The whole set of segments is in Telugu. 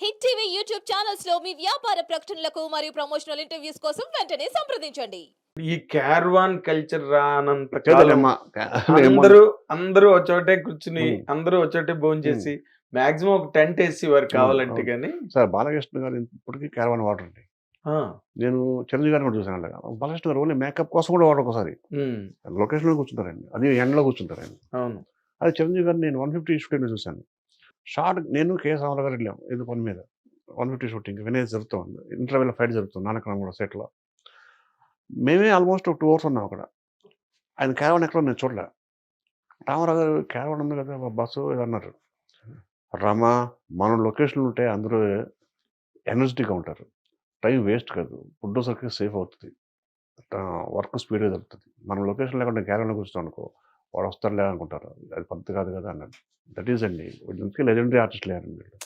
హిట్ టీవీ యూట్యూబ్ ఛానల్స్లో మీ వ్యాపార ప్రకటనలకు మరియు ప్రమోషనల్ ఇంటర్వ్యూస్ కోసం వెంటనే సంప్రదించండి. ఈ క్యార్వాన్ కల్చర్ రానంత కాలం. అందరూ అందరూ ఒక చోటే కూర్చుని. అందరూ ఒక చోటే భోజనం చేసి మాక్సిమం ఒక టెంట్ వేసి వారు కావాలంటే. కానీ సార్ బాలకృష్ణ గారు ఇప్పటికీ క్యారవాన్ వాటర్ అండి. ఆ, నేను చిరంజీవి గారిని కూడా చూసాను అలాగా. బాలకృష్ణ గారు ఓన్లీ మేకప్ కోసం కూడా వాటర్ ఒకసారి. లొకేషన్లో కూర్చుంటారండి. అది ఎండలో కూర్చుంటారండి. అవును. అది చిరంజీవి గారిని నేను వన్ ఫిఫ్టీ షూటింగ్ చూశాను. షార్ట్ నేను కేఎస్ రామారావు గారు వెళ్ళాం. ఏదో పని మీద. One fifty shooting. వినేజ్ జరుగుతుంది. ఇంటర్వ్యూలో ఫైట్ జరుగుతుంది నానక్రమం కూడా సెట్లో. మేమే ఆల్మోస్ట్ ఒక టూ అవర్స్ ఉన్నాం అక్కడ. ఆయన క్యారవన్ ఎక్కడ నేను చూడలే. రామారావు గారు క్యారవన్ ఉంది కదా బస్సు అన్నారు. రమా మన లొకేషన్లు ఉంటే అందరూ ఎనర్జెటిక్గా ఉంటారు. టైం వేస్ట్ కాదు. ఫుడ్ సరికి సేఫ్ అవుతుంది. వర్క్ స్పీడ్గా జరుగుతుంది. మనం లొకేషన్ లేకుండా క్యారవన్ కూర్చున్నాం అనుకో వాడు వస్తాడులే అనుకుంటారు అది పద్ధతి కాదు కదా అన్నాడు. దట్ ఈస్ అండి. ఇందుకే లెజెండరీ ఆర్టిస్ట్ లేరండి వీళ్ళు.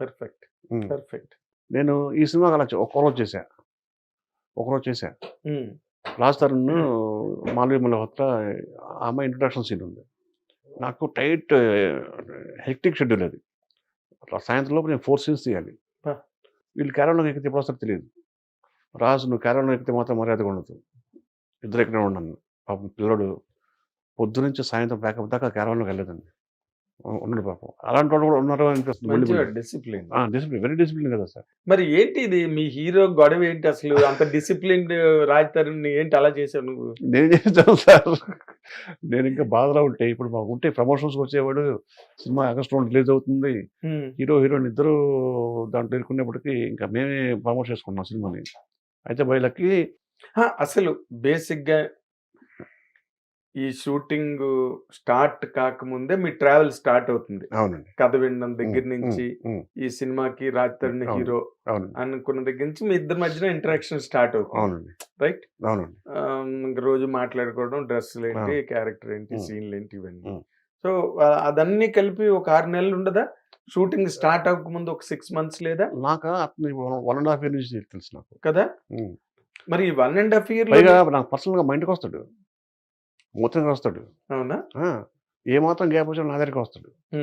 పర్ఫెక్ట్. పర్ఫెక్ట్ నేను ఈ సినిమాకి అలా ఒక్కరోజు చేశా. ఒకరోజు చేశా. లాస్ట్ తరుణ్ మాల్వి మల్హోత్రా ఆ అమ్మాయి ఇంట్రొడక్షన్ సీన్ ఉంది. నాకు టైట్ హెక్టిక్ షెడ్యూల్ అది. అట్లా సాయంత్రం లోపు నేను ఫోర్ సీన్స్ తీయాలి. వీళ్ళు క్యారవన్లోకి ఎక్కితే ఎప్పుడు వస్తారో తెలియదు. రాజు నువ్వు క్యారవన్లో ఎక్కితే మాత్రం మర్యాదగా ఉండదు. ఇద్దరు ఎక్కడ ఉన్నాను పాపం పిల్లడు పొద్దు నుంచి సాయంత్రం బ్యాకప్ దాకా క్యారవన్లోకి వెళ్ళలేదండి ఉ- ఉన్నాడు పాపం. అలాంటి వాళ్ళు కూడా ఉన్నారు అనిపిస్తుంది డిసిప్లిన్ డిసిప్లిన్ వెరీ డిసిప్లిన్ కదా సార్. మరి ఏంటి ఇది? మీ హీరో గొడవ ఏంటి అసలు? అంత డిసిప్లిన్ రాజ్ తరుణ్ ఏంటి అలా చేసావు నువ్వు? నేను చేస్తాను సార్. నేను ఇంకా బాధలో ఉంటే ఇప్పుడు మాకు ఉంటే ప్రమోషన్స్ వచ్చేవాడు సినిమా ఆగస్టులో రిలీజ్ అవుతుంది. హీరో హీరోయిన్ ఇద్దరు దాంట్లో ఇరుక్కునేప్పటికీ ఇంకా మేమే ప్రమోట్ చేసుకున్నాం సినిమాని. అయితే బయలకి అసలు బేసిక్గా ఈ షూటింగ్ స్టార్ట్ కాకముందే మీ ట్రావెల్ స్టార్ట్ అవుతుంది. అవునండి. కథ వినడం దగ్గర నుంచి ఈ సినిమాకి రాజ్ తరుణ్. హీరో అనుకున్న దగ్గర నుంచి మీ ఇద్దరి మధ్యన ఇంటరాక్షన్ స్టార్ట్ అవుతుంది. అవునండి. రైట్? అవునండి. రోజు మాట్లాడుకోవడం డ్రెస్సులు ఏంటి క్యారెక్టర్ ఏంటి. సీన్లు ఏంటి ఇవన్నీ. సో అదన్నీ కలిపి ఒక ఆరు నెలలు ఉండదా? షూటింగ్ స్టార్ట్ అవ్వకముందు ఒక సిక్స్ మంత్స్ లేదా? నాకు అతను వన్ అండ్ హాఫ్ ఇయర్ నుంచి తెలుసు నాకు. కదా. మరి వన్ అండ్ హాఫ్ ఇయర్ నాకు పర్సనల్గా మా ఇంటికి వస్తాడు. మొత్తంగా వస్తాడు. అవునా? మాత్రం గ్యాప్ వచ్చినా నా దగ్గరికి వస్తాడు.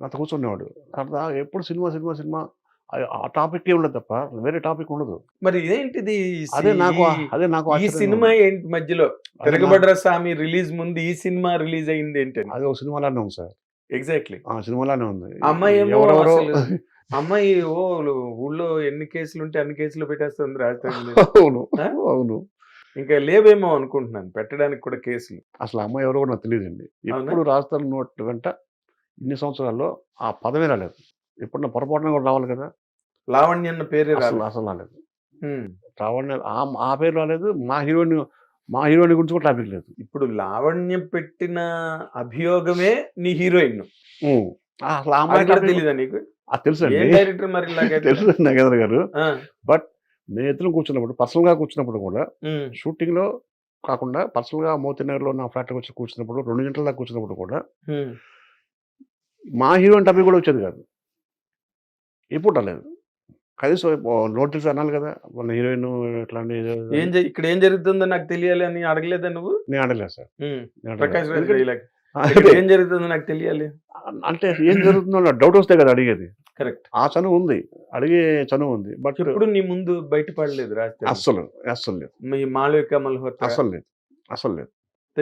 నాతో కూర్చునేవాడు. అట్లా ఎప్పుడు సినిమా సినిమా సినిమా ఆ- టాపిక్ ఉండదు తప్ప వేరే టాపిక్ ఉండదు. మరి ఇదేంటిది అదే నాకు అదే నాకు ఈ సినిమా. ఏంటి మధ్యలో? తిరగబడ్ర స్వామి రిలీజ్ ముందు ఈ సినిమా రిలీజ్ అయింది ఏంటని? అది ఒక సినిమాలానే ఉంది సార్. ఎగ్జాక్ట్లీ. ఆ సినిమాలానే ఉంది. అమ్మాయి ఎవరెవరో అమ్మాయి ఓ ఊళ్ళో ఎన్ని కేసులు ఉంటే అన్ని కేసులు పెట్టేస్తుంది రాజధాని అవును? అవును. ఇంకా లేవేమో అనుకుంటున్నాను పెట్టడానికి కూడా కేసులు. అసలు అమ్మాయి ఎవరో కూడా నాకు తెలియదండి. ఎప్పుడు రాజధాని నోట్ వెంట ఇన్ని సంవత్సరాల్లో ఆ పదమే రాలేదు. ఎప్పుడు నా పొరపాటున కూడా రావాలి కదా? లావణ్య అన్న పేరే అసలు రాదు అసలు రాలేదు. రావణ ఆ ఆ పేరు రాలేదు. మా హీరోయిన్ మా హీరోయిన్ గురించి కూడా టాపిక్ లేదు. ఇప్పుడు లావణ్య పెట్టిన అభియోగమే నీ హీరోయిన్. అసలు ఆ అమ్మాయి తెలీదా నీకు? తెలుసు డైరెక్టర్ మరి తెలుసు నాగేంద్ర గారు. ఆ, నేను ఇద్దరు కూర్చున్నప్పుడు పర్సనల్గా కూర్చున్నప్పుడు కూడా షూటింగ్లో కాకుండా పర్సనల్గా మోతినగర్లో నా ఫ్లాట్కి వచ్చి కూర్చున్నప్పుడు రెండు గంటల దాకా కూర్చున్నప్పుడు కూడా. మా హీరోయిన్ టాపిక్ కూడా వచ్చేది కాదు. ఎప్పుడు రాలేదు. కనీసం నోటీస్ అనాలి కదా మన హీరోయిన్ ఇట్లాంటి ఏం ఇక్కడ ఏం జరుగుతుందో నాకు తెలియాలి అని అడగలేదా నువ్వు? నేను అడగలేదు సార్. ప్రకాష్ రాజ్ ఏం జరుగుతుందో నాకు తెలియాలి. అంటే ఏం జరుగుతుందో డౌట్ వస్తే కదా అడిగేది. కరెక్ట్. ఆ చనువు ఉంది. అడిగే చనువు ఉంది. బట్ ఎప్పుడు నీ ముందు బయటపడలేదు రాజధాని. అస్సలు అస్సలు లేదు. మీ మాళవిక మల్హోత్రా. అస్సలు లేదు. అస్సలు లేదు.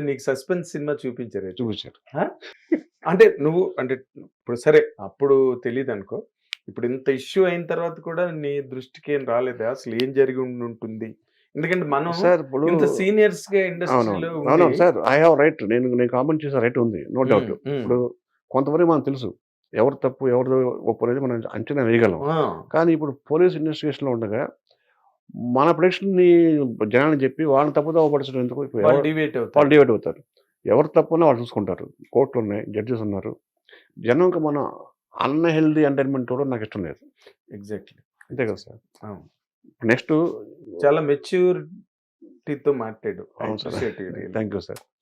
నీకు సస్పెన్స్ సినిమా చూపించారు. చూపించారు. అంటే నువ్వు అంటే ఇప్పుడు సరే అప్పుడు తెలియదు అనుకో. ఇప్పుడు ఇంత ఇష్యూ అయిన తర్వాత కూడా నీ దృష్టికి ఏం రాలేదా? అసలు ఏం జరిగి ఉంటుంది ఎందుకంటే మనం సార్ ఇప్పుడు ఇంత సీనియర్స్గా ఇండస్ట్రీలో అవును సార్ ఐ హావ్ రైట్. నేను నేను కామెంట్ చేసే రైట్ ఉంది. No doubt. ఇప్పుడు కొంతవరకు మనకు తెలుసు. ఎవరు తప్పు ఎవరు ఒప్పు అనేది మనం అంచనా వేయగలం. కానీ ఇప్పుడు పోలీస్ ఇన్వెస్టిగేషన్లో ఉండగా మన ప్రేక్షకుల్ని జనాన్ని చెప్పి వాళ్ళని తప్పుదో పడచడం ఎందుకు? వాళ్ళు డివేట్ అవుతారు. ఎవరు తప్పున్నా వాళ్ళు చూసుకుంటారు. కోర్టులు ఉన్నాయి జడ్జెస్ ఉన్నారు. జనంకి మన అన్హెల్దీ ఎంటర్టైన్మెంట్ కూడా నాకు ఇష్టం లేదు. ఎగ్జాక్ట్లీ. అంతే కదా సార్. నెక్స్ట్ చాలా మెచ్యూరిటీతో మాట్లాడు. అవును sir. Thank you sir.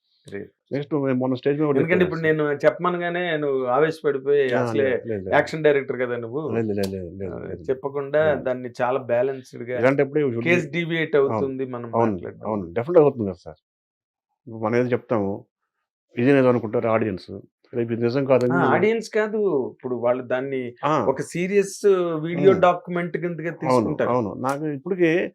Next మొన్న స్టేజ్ మీద ఎందుకంటే చెప్పాను. ఇప్పుడు. నేను చెప్పమనగానే నువ్వు ఆవేశపడిపోయి అసలే. యాక్షన్ డైరెక్టర్ కదా నువ్వు. చెప్పకుండా. దాన్ని చాలా బ్యాలెన్స్డ్గా కేస్ డివియేట్ అవుతుంది మనం అవును డెఫినెట్ అవుతుంది కదా సార్. మనం ఏదో చెప్తాము ఇది ఏదో అనుకుంటారు ఆడియన్స్ రేపు నిజం కాదని ఆడియన్స్ కాదు. ఇప్పుడు వాళ్ళు దాన్ని ఒక సీరియస్ వీడియో. డాక్యుమెంట్ కిందగా అవును తీసుకుంటారు. అవును. నాకు ఇప్పటికే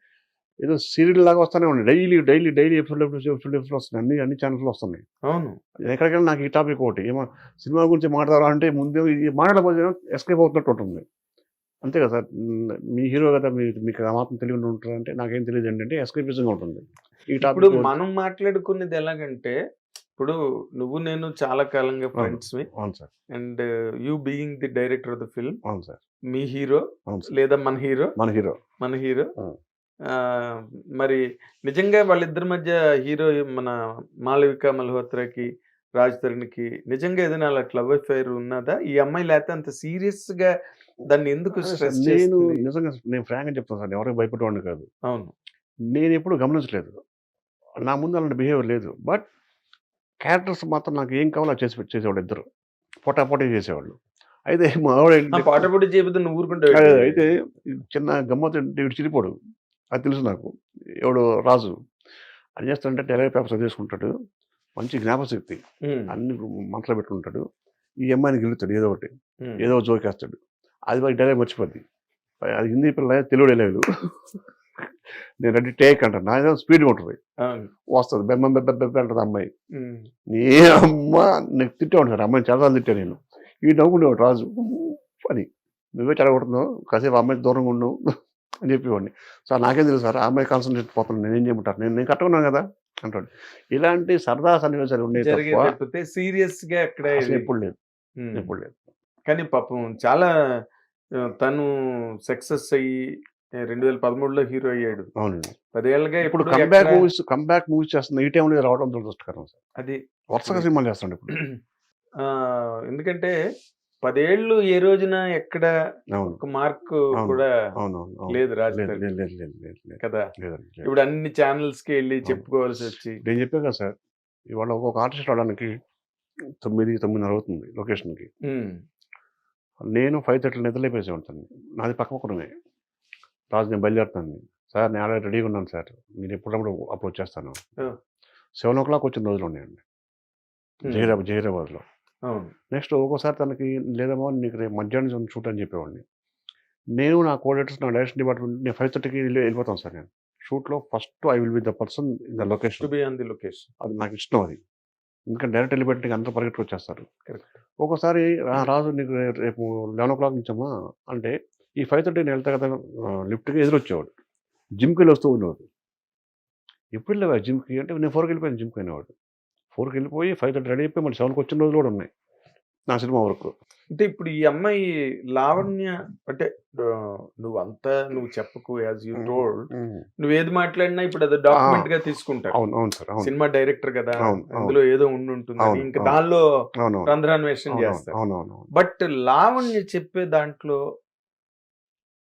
ఏదో సీరియల్ లాగా వస్తానే ఉన్నాయి. Daily daily daily episode episode episode episode వస్తున్నాయి. అన్ని అన్ని ఛానల్స్లో వస్తున్నాయి. అవును. ఎక్కడికైనా నాకు ఈ టాపిక్ ఒకటి. ఏమో సినిమా గురించి మాట్లాడాలా అంటే ముందే ఇది మాట్లాడకపోతే ఎస్కేప్ అవుతున్నట్టు ఉంటుంది. అంతే కదా సార్? మ్, హీరో కదా మీ మీకు ఆ మాత్రం తెలివి ఉంటారు అంటే నాకేం తెలియదు ఏంటంటే ఎస్కేపిజంగా ఉంటుంది. ఈ ఇప్పుడు టాపిక్ మనం మాట్లాడుకునేది ఎలాగంటే ఇప్పుడు నువ్వు నేను చాలా కాలంగా ఫ్రెండ్స్ అవును sir. And you being the director of the film. అవును సార్. మీ హీరో లేదా మన హీరో? మన హీరో. మన హీరో. మరి నిజంగా వాళ్ళిద్దరి మధ్య హీరో మన మాళవిక మల్హోత్రాకి రాజ్ తరుణ్కి నిజంగా ఏదైనా అలా లవ్ అఫైర్ ఉన్నదా? ఈ అమ్మాయి లేకపోతే అంత సీరియస్గా దాన్ని ఎందుకు స్ట్రెస్ నేను నిజంగా నేను ఫ్రాంక్గా చెప్తాను సార్ ఎవరికి భయపడేవాడిని కాదు. అవును. నేను ఎప్పుడు గమనించలేదు. నా ముందు అలాంటి బిహేవియర్ లేదు. బట్ క్యారెక్టర్స్ మాత్రం నాకు ఏం కావాలో చేసి చేసేవాళ్ళు ఇద్దరు. పొటాపొటీ చేసేవాళ్ళు. అయితే మా ఆవిడ నువ్వు ఊరుకుంటావు అదే, ఏంటి? అయితే చిన్న గమ్మత్ ఏంటి, వీడు చిరిపోడు. అది తెలుసు నాకు. ఎవడు రాజు. అని చేస్తాడంటే డెలివరీ పేపర్ చదివేసుకుంటాడు మంచి జ్ఞాపశక్తి అన్ని మనసులో పెట్టుకుంటాడు. ఈ అమ్మాయిని గెలుతాడు ఏదో ఒకటి. ఏదో ఒక జోక్ వేస్తాడు. అది వాకి డైలాగ్ మర్చిపోద్ది. అది హిందీ పిల్ల తెలుగు డైలాగులు నేను రెడీ టేక్ అంటాను నా ఏదో స్పీడ్గా ఉంటుంది. వస్తుంది. బెమ్మ బెబ్బ బెబ్బ అంటుంది అమ్మాయి. నీ అమ్మ నీకు తిట్టే ఉంటాడు అమ్మాయిని చాలా తిట్టా నేను. ఈ నవ్వుకునేవాడు రాజు అని. నువ్వే చెడగొడుతున్నావు. కాసేపు అమ్మాయి దూరంగా ఉండు. అని చెప్పేవాడిని. సార్ నాకేం తెలుసు సార్ ఆ అమ్మాయి కాన్సన్ట్రేట్ పోతున్నాను నేనేం చేయమంటారు? నేను నేను కట్టుకున్నాను కదా అంటాడు. ఇలాంటి సరదా సన్నివేశాలు ఉన్నాయి జరిగే తప్ప తప్పితే సీరియస్గా ఎక్కడ అసలు ఇది- ఎప్పుడు లేదు. ఎప్పుడు లేదు. కానీ పాపం చాలా తను సక్సెస్ అయ్యి రెండు వేల పదమూడులో హీరో అయ్యాడు. అవునండి. పదేళ్ళగా ఇప్పుడు కంబ్యాక్ మూవీస్ కంబ్యాక్ మూవీస్ చేస్తున్న ఈ టైంలో రావడం దురదృష్టకరం సార్. అది వరుసగా సినిమాలు చేస్తాడు ఇప్పుడు. ఆ, ఎందుకంటే పదేళ్ళు ఏ రోజున ఎక్కడ ఒక మార్క్. కూడా. లేదు రాజు లేదు తల్లి. లేదు లేదు లేదు లేదు లేదు కదా. ఇప్పుడు అన్ని ఛానల్స్కి వెళ్ళి చెప్పుకోవాల్సి వచ్చి నేను చెప్పా కదా సార్ ఇవాళ ఒక్కొక్క ఆర్టిస్ట్ రావడానికి తొమ్మిది తొమ్మిదిన్నర అవుతుంది లొకేషన్కి. నేను ఫైవ్ థర్టీ నిద్రలేపేసి ఉంటాను. నాది పక్క పక్కనే రాజు నేను బయలుదేరుతాను సార్ నేను ఆల్రెడీ రెడీగా ఉన్నాను సార్. మీరు ఎప్పుడప్పుడు అప్పుడు వచ్చేస్తాను Oh. సెవెన్ ఓ క్లాక్ వచ్చిన రోజులు ఉన్నాయండి. జహీరాబాద్ జహీరాబాద్లో. అవును. నెక్స్ట్ ఒక్కోసారి తనకి లేదమ్మా నీకు రేపు మధ్యాహ్నం షూట్ అని చెప్పేవాడిని. నేను నా కోఆర్డినేటర్స్ నా డైరెక్షన్ డిపార్ట్మెంట్ నేను ఫైవ్ థర్టీకి వెళ్ళిపోతాను సార్ నేను. షూట్లో first I will be the person in the to location be on the location. అది నాకు ఇష్టం అది. ఎందుకంటే డైరెక్ట్ వెళ్ళిపెట్టి అందరూ పరిగెట్టుకు వచ్చేస్తారు. ఒక్కోసారి "ఆ, రాజు నీకు రేపు లెవెన్ ఓ క్లాక్ నుంచమ్మా అంటే ఈ ఫైవ్ థర్టీ నేను వెళ్తా కదా లిఫ్ట్కి ఎదురొచ్చేవాడు. జిమ్కి వెళ్ళి వస్తూ ఉండేవాడు. ఎప్పుడు వెళ్ళావా జిమ్కి? అంటే నేను ఫోర్కి వెళ్ళిపోయాను జిమ్కి అనేవాడు ఫోర్కి వెళ్ళిపోయి ఫైవ్ థర్టీ రెడీ అయిపోయి మళ్ళీ సెవెన్కి వచ్చిన రోజులు కూడా ఉన్నాయి నా సినిమా వరకు. అంటే ఇప్పుడు ఈ అమ్మాయి లావణ్య అంటే నువ్వు అంతా నువ్వు చెప్పకు యాజ్ యూ టోల్డ్ నువ్వు ఏది మాట్లాడినా ఇప్పుడు అది డాక్యుమెంట్గా తీసుకుంటారు అవును అవును సార్ సినిమా డైరెక్టర్ కదా. అందులో ఏదో ఉండి ఉంటుంది ఇంకా. దానిలో రంధ్రాన్వేషణ చేస్తారు. బట్ లావణ్య చెప్పే దాంట్లో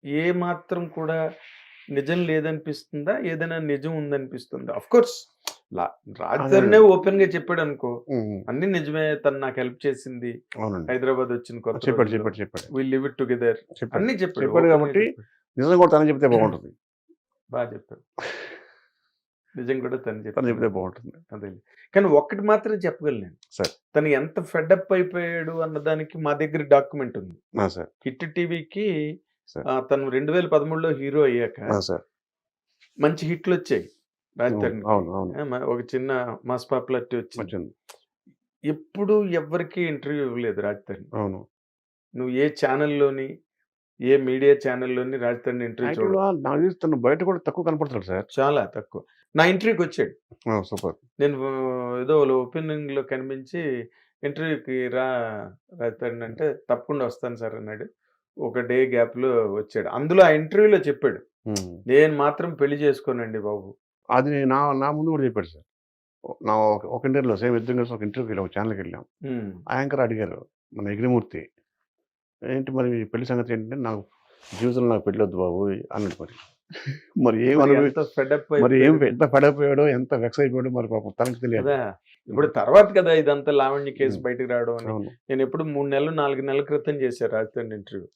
ఏ మాత్రం కూడా నిజం లేదనిపిస్తుందా? ఏదైనా నిజం ఉందనిపిస్తుందా? అఫ్ కోర్స్ రాజధానినే ఓపెన్గా చెప్పాడు అనుకో అన్ని నిజమే తను నాకు హెల్ప్ చేసింది. హైదరాబాద్ వచ్చిన కొత్త చెప్పాడు చెప్పాడు చెప్పాడు. వి లివ్ ఇట్ టుగెదర్ అన్ని చెప్పాడు. చెప్పాడు కాబట్టి. నిజం కూడా తనే చెప్తే బాగుంటుంది. బాగా చెప్పాడు. నిజం కూడా తను తను చెప్పాడు చెప్తే బాగుంటుంది. అదే. కానీ ఒక్కటి మాత్రం చెప్పగలను సరే. తను ఎంత ఫెడప్ అయిపోయాడు అన్నదానికి మా దగ్గర డాక్యుమెంట్ ఉంది. సార్. హిట్ టీవీకి. తను రెండు వేల పదమూడులో హీరో అయ్యాక సార్. మంచి హిట్లు వచ్చాయి. రాజధాని ఒక చిన్న మాస్ పాపులారిటీ వచ్చింది. ఎప్పుడు ఎవరికి ఇంటర్వ్యూ ఇవ్వలేదు రాజధాని అవును. నువ్వు ఏ ఛానల్లోని ఏ మీడియా ఛానల్లోని రాజధాని ఇంటర్వ్యూ నాకు తెలిసి తను బయట కూడా తక్కువ కనపడతాడు సార్. చాలా తక్కువ. నా ఇంటర్వ్యూకి వచ్చాడు. సూపర్. నేను ఏదో ఓపెనింగ్లో కనిపించి ఇంటర్వ్యూకి రా రాజధాని అంటే తప్పకుండా వస్తాను సార్ అన్నాడు. ఒక డే గ్యాప్లో వచ్చాడు. అందులో ఆ ఇంటర్వ్యూలో చెప్పాడు. నేను మాత్రం పెళ్ళి చేసుకోనండి బాబు. అది నా నా ముందు కూడా చెప్పాడు సార్. నా ఒక- ఇంటర్వ్యూలో సేమ్ ఇద్దరం కలిసి ఒక ఇంటర్వ్యూకి వెళ్ళాం ఒక ఛానల్కి వెళ్ళాం. యాంకర్ అడిగారు మన ఎగ్రిమూర్తి ఏంటి మరి పెళ్ళి సంగతి ఏంటంటే నాకు జీవితంలో నాకు పెళ్ళి వద్దు బాబు అన్నాడు మరి. మరి ఏం మరి ఏం ఎంత పడైపోయాడో ఎంత వెక్స్ అయిపోయాడో మరి పాపం తనకు తెలియదు. ఇప్పుడు తర్వాత కదా ఇదంతా లావణ్య కేసు. బయటకు రావడం నేను ఎప్పుడు మూడు నెలలు నాలుగు నెలల క్రితం చేశాను రాజధాని ఇంటర్వ్యూ.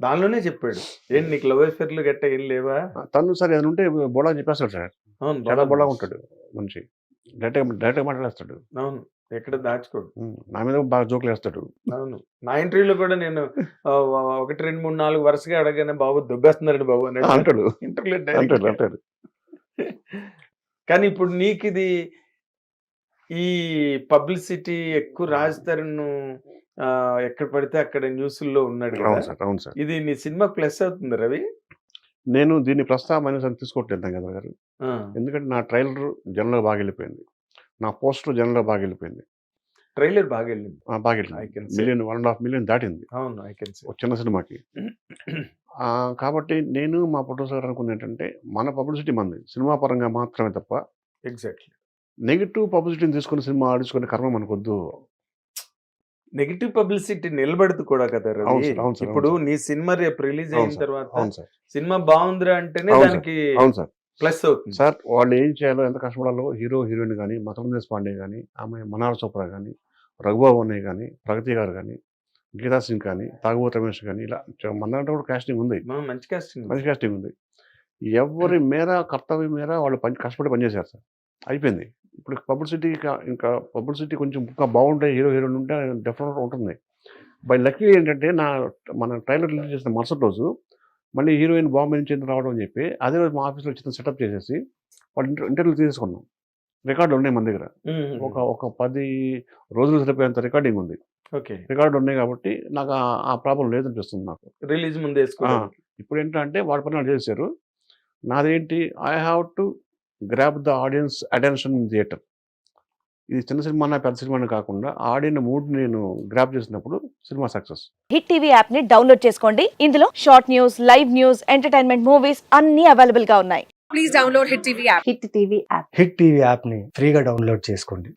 దానిలోనే చెప్పాడు. ఏంటి నీకు లవ్ అఫేర్లు గట్ట ఏం లేవా? తను సరే ఏదైనా ఉంటే బోడా చెప్పేస్తాడు సార్. అవును చాలా బాగా బోడా ఉంటాడు మనిషి. డైరెక్ట్గా డైరెక్ట్గా మాట్లాడేస్తాడు. అవును ఎక్కడ దాచుకోడు. నా మీద బాగా జోకులు వేస్తాడు. అవును. నా ఇంటర్వ్యూలో కూడా నేను ఒకటి రెండు మూడు నాలుగు వరుసగా అడగానే బాబు దుబ్బేస్తున్నాడు బాబు అన్నాడు అంటాడు. ఇంటర్వ్యూలో అంటాడు. అంటాడు. కానీ ఇప్పుడు నీకు ఇది ఈ పబ్లిసిటీ ఎక్కువ రాజ్ తరుణ్ ఆ, ఎక్కడ పడితే అక్కడ న్యూస్లో ఉన్నాడు ఇది నీ సినిమా ప్లస్ అవుతుంది రవి? నేను దీన్ని ప్రస్తావ మైనస్ అని తీసుకోవట్లేదు కదా గారు. ఎందుకంటే నా ట్రైలర్ జనంలో బాగా వెళ్ళిపోయింది. నా పోస్టర్ జనంలో బాగా వెళ్ళిపోయింది. ట్రైలర్ బాగా వెళ్ళింది. బాగా వెళ్ళింది. Million one and half million దాటింది. అవును ఐ కెన్ చిన్న సినిమాకి. ఆ, కాబట్టి నేను మా ప్రొడ్యూసర్ గారు అనుకుంది ఏంటంటే మన పబ్లిసిటీ మంది సినిమా పరంగా మాత్రమే తప్ప ఎగ్జాక్ట్లీ నెగిటివ్ పబ్లిసిటీని తీసుకుని సినిమా ఆడించుకునే కర్మ మనకొద్దు. నెగిటివ్ పబ్లిసిటీ నిలబడదు కూడా కదా రవి. ఇప్పుడు నీ సినిమా రేపు రిలీజ్ అయిన తర్వాత సినిమా బాగుందిరా అంటేనే దానికి ప్లస్ అవుతుంది. సార్ వాళ్ళు ఏం చేయాలో ఎంత కష్టపడాలో హీరో హీరోయిన్ కానీ మతలం పాండే కానీ ఆమె మనార్ చోప్రా కానీ రఘుబాబు అన్నయ్య కానీ ప్రగతి గారు కానీ గీతా సింగ్ కానీ తాగుబోతు రమేష్ కానీ ఇలా మన కూడా కాస్టింగ్ ఉంది. మంచి కాస్టింగ్ మంచి కాస్టింగ్ ఉంది. ఎవరి మేర కర్తవ్యం మేర వాళ్ళు పని కష్టపడి పనిచేశారు సార్. అయిపోయింది. ఇప్పుడు పబ్లిసిటీ ఇంకా పబ్లిసిటీ కొంచెం ఇంకా బాగుంటే హీరో హీరోయిన్ ఉంటే డెఫినెట్గా ఉంటుంది. బై లక్కీ ఏంటంటే నా మన ట్రైలర్ రిలీజ్ చేసిన మరుసటి రోజు మళ్ళీ హీరోయిన్ బాంబే నుంచి రావడం అని చెప్పి అదే రోజు మా ఆఫీస్లో చిన్న సెటప్ చేసేసి వాళ్ళు ఇంటర్ ఇంటర్వ్యూ తీసుకున్నాం. రికార్డు ఉన్నాయి మన దగ్గర. ఒక ఒక పది రోజులు సరిపోయేంత రికార్డింగ్ ఉంది. ఓకే. రికార్డు ఉన్నాయి కాబట్టి నాకు ఆ- ప్రాబ్లం లేదనిపిస్తుంది నాకు. రిలీజ్ ముందు ఇప్పుడు ఏంటంటే వాడి పని చేశారు. నాదేంటి? I have to grab the audience attention in theatre ఇది చిన్న సినిమా పెద్ద సినిమా కాకుండా ఆడిన మూడ్ నేను గ్రాప్ చేసినప్పుడు సినిమా సక్సెస్ హిట్ టీవీ యాప్ని డౌన్లోడ్ చేసుకోండి. ఇందులో short news live news entertainment movies అన్ని అవైలబుల్గా ఉన్నాయి. Please download Hit TV app. Hit TV app Hit TV యాప్ని ఫ్రీగా డౌన్లోడ్ చేసుకోండి.